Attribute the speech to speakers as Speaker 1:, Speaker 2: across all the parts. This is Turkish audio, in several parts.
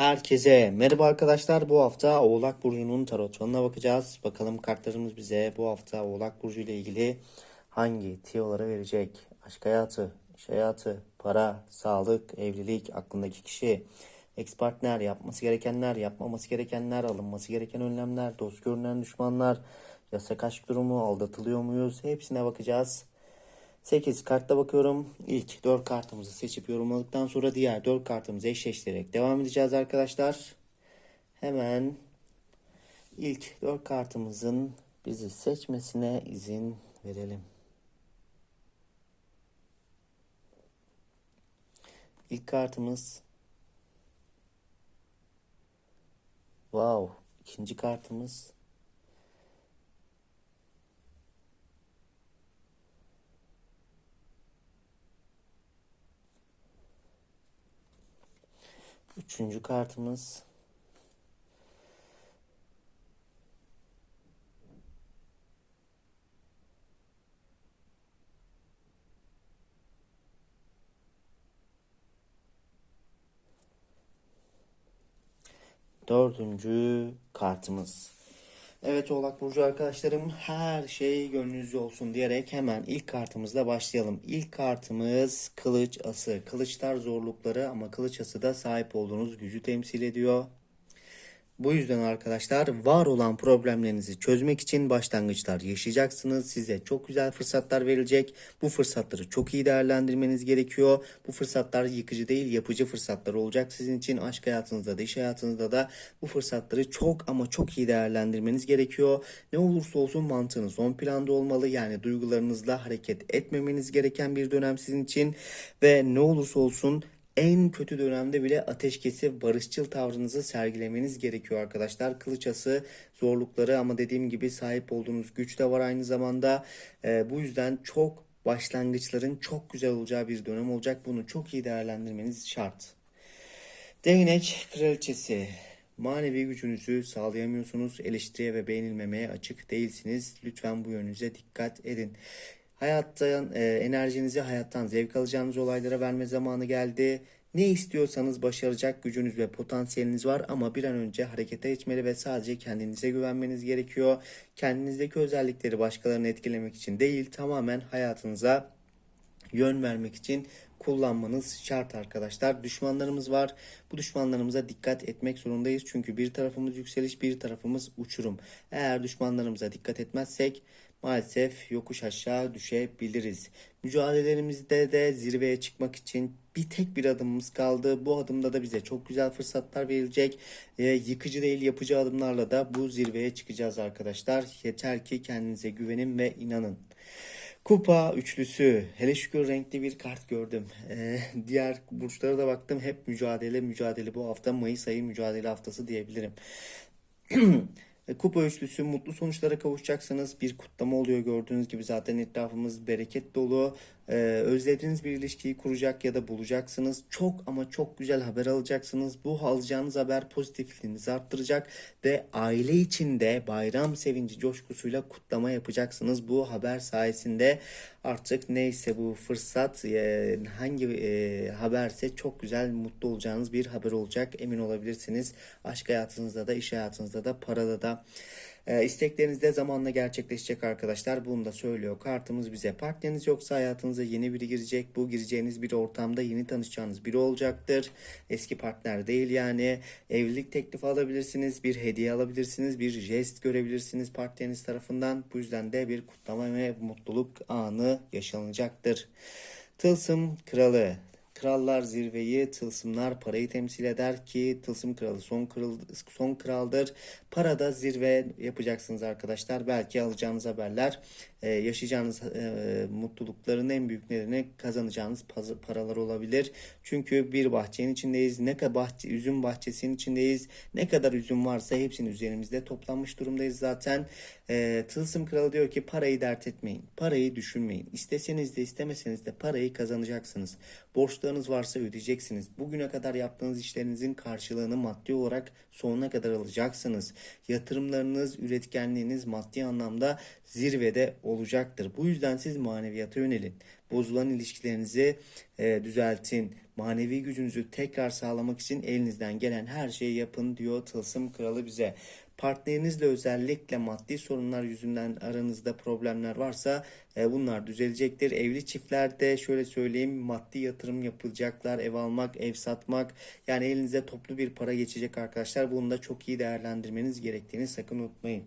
Speaker 1: Herkese merhaba arkadaşlar. Bu hafta Oğlak Burcu'nun tarot falına bakacağız. Bakalım kartlarımız bize bu hafta Oğlak Burcu ile ilgili hangi tiyoları verecek? Aşk hayatı, iş hayatı, para, sağlık, evlilik, aklındaki kişi, ex partner, yapması gerekenler, yapmaması gerekenler, alınması gereken önlemler, dost görünen düşmanlar, yasak aşk durumu, aldatılıyor muyuz? Hepsine bakacağız. 8 kartta bakıyorum. İlk 4 kartımızı seçip yorumladıktan sonra diğer 4 kartımızı eşleştirerek devam edeceğiz arkadaşlar. Hemen ilk 4 kartımızın bizi seçmesine izin verelim. İlk kartımız Wow. İkinci kartımız Üçüncü kartımız. Dördüncü kartımız. Evet Oğlak Burcu arkadaşlarım her şey gönlünüzce olsun diyerek hemen ilk kartımızla başlayalım. İlk kartımız kılıç ası. Kılıçlar zorlukları ama kılıç ası da sahip olduğunuz gücü temsil ediyor. Bu yüzden arkadaşlar var olan problemlerinizi çözmek için başlangıçlar yaşayacaksınız. Size çok güzel fırsatlar verilecek. Bu fırsatları çok iyi değerlendirmeniz gerekiyor. Bu fırsatlar yıkıcı değil yapıcı fırsatlar olacak sizin için. Aşk hayatınızda da iş hayatınızda da bu fırsatları çok ama çok iyi değerlendirmeniz gerekiyor. Ne olursa olsun mantığınız ön planda olmalı. Yani duygularınızla hareket etmemeniz gereken bir dönem sizin için. Ve ne olursa olsun en kötü dönemde bile ateşkesi barışçıl tavrınızı sergilemeniz gerekiyor arkadaşlar. Kılıçası zorlukları ama dediğim gibi sahip olduğunuz güç de var aynı zamanda. Ee, bu yüzden çok başlangıçların çok güzel olacağı bir dönem olacak. Bunu çok iyi değerlendirmeniz şart. Değnek kraliçesi. Manevi gücünüzü sağlayamıyorsunuz. Eleştiriye ve beğenilmemeye açık değilsiniz. Lütfen bu yönünüze dikkat edin. Hayattan e, enerjinizi hayattan zevk alacağınız olaylara verme zamanı geldi. Ne istiyorsanız başaracak gücünüz ve potansiyeliniz var ama bir an önce harekete geçmeli ve sadece kendinize güvenmeniz gerekiyor. Kendinizdeki özellikleri başkalarını etkilemek için değil, tamamen hayatınıza yön vermek için kullanmanız şart arkadaşlar. Düşmanlarımız var. Bu düşmanlarımıza dikkat etmek zorundayız. Çünkü bir tarafımız yükseliş, bir tarafımız uçurum. Eğer düşmanlarımıza dikkat etmezsek maalesef yokuş aşağı düşebiliriz. Mücadelelerimizde de zirveye çıkmak için bir tek bir adımımız kaldı. Bu adımda da bize çok güzel fırsatlar verilecek. Ee, yıkıcı değil yapıcı adımlarla da bu zirveye çıkacağız arkadaşlar. Yeter ki kendinize güvenin ve inanın. Kupa üçlüsü. Hele şükür renkli bir kart gördüm. Ee, diğer burçlara da baktım. Hep mücadele mücadele. Bu hafta Mayıs ayı mücadele haftası diyebilirim. E, Kupa üçlüsü mutlu sonuçlara kavuşacaksınız. Bir kutlama oluyor gördüğünüz gibi zaten etrafımız bereket dolu. Ee, özlediğiniz bir ilişkiyi kuracak ya da bulacaksınız. Çok ama çok güzel haber alacaksınız. Bu alacağınız haber pozitifliğinizi arttıracak ve aile içinde bayram sevinci coşkusuyla kutlama yapacaksınız. Bu haber sayesinde artık neyse bu fırsat e, hangi e, haberse çok güzel mutlu olacağınız bir haber olacak. Emin olabilirsiniz. Aşk hayatınızda da iş hayatınızda da parada da. E, istekleriniz de zamanla gerçekleşecek arkadaşlar. Bunu da söylüyor kartımız bize. Partneriniz yoksa hayatınıza yeni biri girecek. Bu gireceğiniz bir ortamda yeni tanışacağınız biri olacaktır. Eski partner değil yani. Evlilik teklifi alabilirsiniz. Bir hediye alabilirsiniz. Bir jest görebilirsiniz partneriniz tarafından. Bu yüzden de bir kutlama ve mutluluk anı yaşanacaktır. Tılsım kralı. Krallar zirveyi, tılsımlar parayı temsil eder ki tılsım kralı son, kral, son kraldır. Parada zirve yapacaksınız arkadaşlar. Belki alacağınız haberler, e, yaşayacağınız e, mutlulukların en büyük nedeni kazanacağınız paralar olabilir. Çünkü bir bahçenin içindeyiz. Ne kadar bahçe, üzüm bahçesinin içindeyiz. Ne kadar üzüm varsa hepsinin üzerimizde toplanmış durumdayız zaten. E, tılsım kralı diyor ki parayı dert etmeyin. Parayı düşünmeyin. İsteseniz de istemeseniz de parayı kazanacaksınız. Borçlarınız varsa ödeyeceksiniz. Bugüne kadar yaptığınız işlerinizin karşılığını maddi olarak sonuna kadar alacaksınız. Yatırımlarınız, üretkenliğiniz maddi anlamda zirvede olacaktır. Bu yüzden siz maneviyata yönelin. bozulan ilişkilerinizi e, düzeltin. Manevi gücünüzü tekrar sağlamak için elinizden gelen her şeyi yapın diyor Tılsım Kralı bize. Partnerinizle özellikle maddi sorunlar yüzünden aranızda problemler varsa e, bunlar düzelecektir. Evli çiftlerde şöyle söyleyeyim maddi yatırım yapacaklar. Ev almak, ev satmak yani elinize toplu bir para geçecek arkadaşlar. Bunu da çok iyi değerlendirmeniz gerektiğini sakın unutmayın.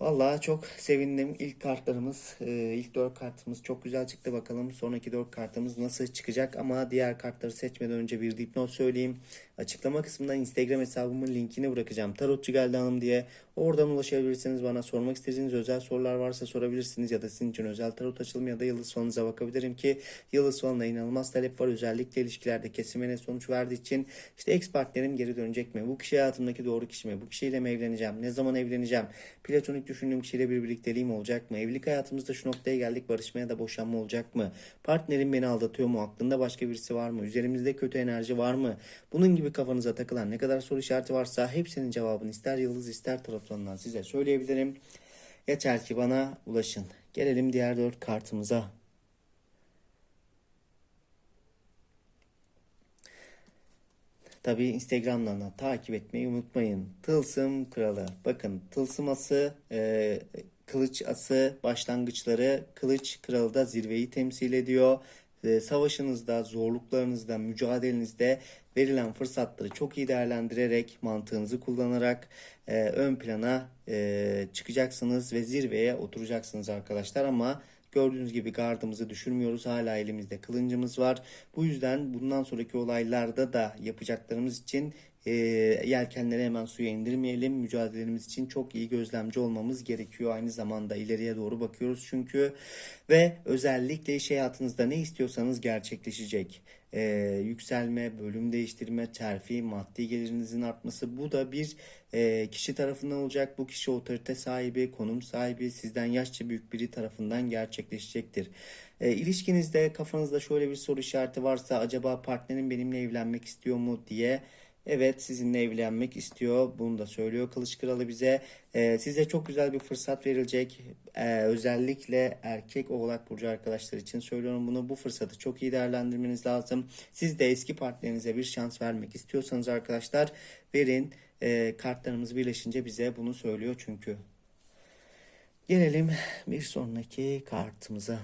Speaker 1: Vallahi çok sevindim. İlk kartlarımız, e, ilk dört kartımız çok güzel çıktı. Bakalım sonraki dört kartımız nasıl çıkacak. Ama diğer kartları seçmeden önce bir dipnot söyleyeyim. Açıklama kısmında Instagram hesabımın linkini bırakacağım. Tarotçu geldi hanım diye. Oradan ulaşabilirsiniz. Bana sormak istediğiniz özel sorular varsa sorabilirsiniz. Ya da sizin için özel tarot açılımı ya da yıldız falanıza bakabilirim ki yıldız falanına inanılmaz talep var. Özellikle ilişkilerde kesimine sonuç verdiği için işte ex partnerim geri dönecek mi? Bu kişi hayatımdaki doğru kişi mi? Bu kişiyle mi evleneceğim? Ne zaman evleneceğim? Platonik düşündüğüm kişiyle bir birlikteliğim olacak mı? Evlilik hayatımızda şu noktaya geldik. Barışmaya da boşanma olacak mı? Partnerim beni aldatıyor mu? Aklında başka birisi var mı? Üzerimizde kötü enerji var mı? Bunun gibi kafanıza takılan ne kadar soru işareti varsa hepsinin cevabını ister yıldız ister tarotlarından size söyleyebilirim. Yeter ki bana ulaşın. Gelelim diğer dört kartımıza. Tabii Instagram'dan da takip etmeyi unutmayın. Tılsım Kralı. Bakın tılsım ası, e, kılıç ası başlangıçları kılıç kralı da zirveyi temsil ediyor. E, savaşınızda, zorluklarınızda, mücadelenizde verilen fırsatları çok iyi değerlendirerek, mantığınızı kullanarak e, ön plana e, çıkacaksınız ve zirveye oturacaksınız arkadaşlar ama Gördüğünüz gibi gardımızı düşürmüyoruz. Hala elimizde kılıncımız var. Bu yüzden bundan sonraki olaylarda da yapacaklarımız için e, yelkenleri hemen suya indirmeyelim. Mücadelemiz için çok iyi gözlemci olmamız gerekiyor. Aynı zamanda ileriye doğru bakıyoruz çünkü. Ve özellikle iş hayatınızda ne istiyorsanız gerçekleşecek. E, yükselme, bölüm değiştirme, terfi, maddi gelirinizin artması bu da bir e, kişi tarafından olacak. Bu kişi otorite sahibi, konum sahibi, sizden yaşça büyük biri tarafından gerçekleşecektir. E, ilişkinizde kafanızda şöyle bir soru işareti varsa acaba partnerim benimle evlenmek istiyor mu diye Evet sizinle evlenmek istiyor. Bunu da söylüyor Kılıç Kralı bize. Ee, size çok güzel bir fırsat verilecek. Ee, özellikle erkek oğlak burcu arkadaşlar için söylüyorum bunu. Bu fırsatı çok iyi değerlendirmeniz lazım. Siz de eski partnerinize bir şans vermek istiyorsanız arkadaşlar verin. Ee, kartlarımız birleşince bize bunu söylüyor çünkü. Gelelim bir sonraki kartımıza.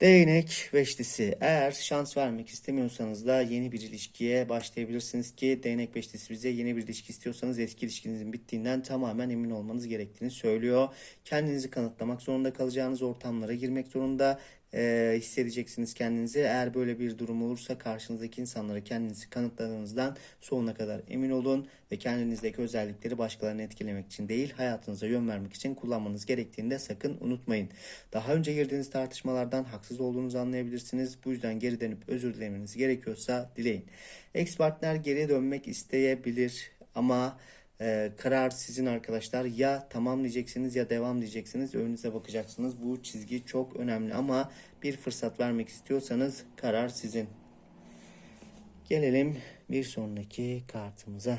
Speaker 1: Değnek beşlisi. Eğer şans vermek istemiyorsanız da yeni bir ilişkiye başlayabilirsiniz ki değnek beşlisi bize yeni bir ilişki istiyorsanız eski ilişkinizin bittiğinden tamamen emin olmanız gerektiğini söylüyor. Kendinizi kanıtlamak zorunda kalacağınız ortamlara girmek zorunda e, hissedeceksiniz kendinizi. Eğer böyle bir durum olursa karşınızdaki insanlara kendinizi kanıtladığınızdan sonuna kadar emin olun ve kendinizdeki özellikleri başkalarını etkilemek için değil hayatınıza yön vermek için kullanmanız gerektiğini de sakın unutmayın. Daha önce girdiğiniz tartışmalardan haksız olduğunuzu anlayabilirsiniz. Bu yüzden geri dönüp özür dilemeniz gerekiyorsa dileyin. Ex partner geri dönmek isteyebilir ama ee, karar sizin arkadaşlar. Ya tamam diyeceksiniz ya devam diyeceksiniz. Önünüze bakacaksınız. Bu çizgi çok önemli ama bir fırsat vermek istiyorsanız karar sizin. Gelelim bir sonraki kartımıza.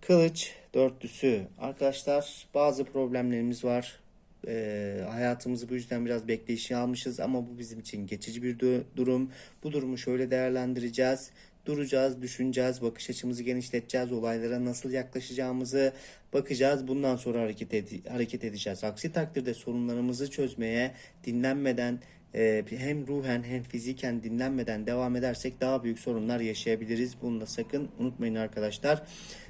Speaker 1: Kılıç dörtlüsü. Arkadaşlar bazı problemlerimiz var. Ee, hayatımızı bu yüzden biraz bekleyişe almışız ama bu bizim için geçici bir du- durum. Bu durumu şöyle değerlendireceğiz. Duracağız, düşüneceğiz, bakış açımızı genişleteceğiz, olaylara nasıl yaklaşacağımızı bakacağız. Bundan sonra hareket, ede- hareket edeceğiz. Aksi takdirde sorunlarımızı çözmeye dinlenmeden e, hem ruhen hem fiziken dinlenmeden devam edersek daha büyük sorunlar yaşayabiliriz. Bunu da sakın unutmayın arkadaşlar.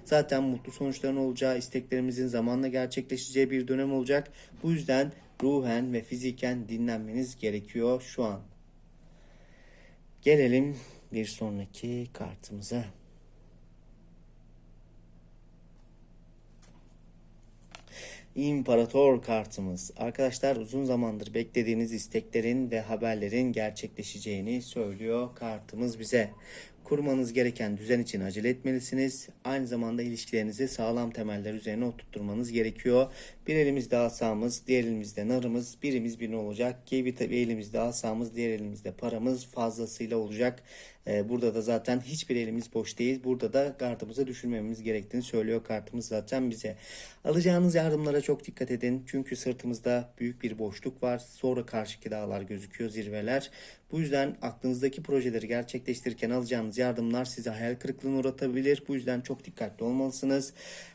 Speaker 1: Zaten mutlu sonuçların olacağı, isteklerimizin zamanla gerçekleşeceği bir dönem olacak. Bu yüzden ruhen ve fiziken dinlenmeniz gerekiyor şu an. Gelelim bir sonraki kartımıza. İmparator kartımız. Arkadaşlar uzun zamandır beklediğiniz isteklerin ve haberlerin gerçekleşeceğini söylüyor kartımız bize. Kurmanız gereken düzen için acele etmelisiniz. Aynı zamanda ilişkilerinizi sağlam temeller üzerine oturtturmanız gerekiyor. Bir elimizde asamız, diğer elimizde narımız, birimiz birine olacak bir elimizde asamız, diğer elimizde paramız fazlasıyla olacak. Ee, burada da zaten hiçbir elimiz boş değil. Burada da gardımızı düşürmememiz gerektiğini söylüyor kartımız zaten bize. Alacağınız yardımlara çok dikkat edin. Çünkü sırtımızda büyük bir boşluk var. Sonra karşıki dağlar gözüküyor, zirveler. Bu yüzden aklınızdaki projeleri gerçekleştirirken alacağınız yardımlar sizi hayal kırıklığına uğratabilir. Bu yüzden çok dikkatli olmalısınız.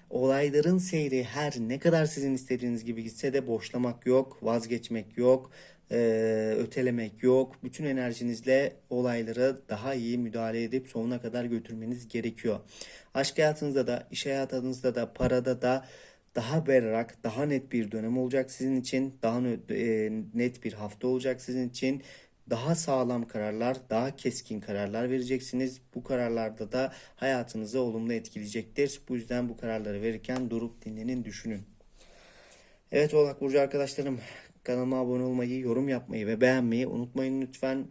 Speaker 1: Olayların seyri her ne kadar sizin istediğiniz gibi gitse de boşlamak yok, vazgeçmek yok, eee, ötelemek yok. Bütün enerjinizle olaylara daha iyi müdahale edip sonuna kadar götürmeniz gerekiyor. Aşk hayatınızda da, iş hayatınızda da, parada da daha berrak, daha net bir dönem olacak sizin için. Daha e, net bir hafta olacak sizin için. Daha sağlam kararlar, daha keskin kararlar vereceksiniz. Bu kararlarda da hayatınızı olumlu etkileyecektir. Bu yüzden bu kararları verirken durup dinlenin, düşünün. Evet Oğlak Burcu arkadaşlarım kanalıma abone olmayı, yorum yapmayı ve beğenmeyi unutmayın lütfen.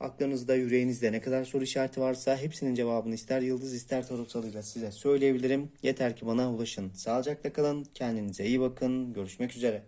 Speaker 1: Aklınızda, yüreğinizde ne kadar soru işareti varsa hepsinin cevabını ister yıldız ister tarot falıyla size söyleyebilirim. Yeter ki bana ulaşın. Sağlıcakla kalın, kendinize iyi bakın. Görüşmek üzere.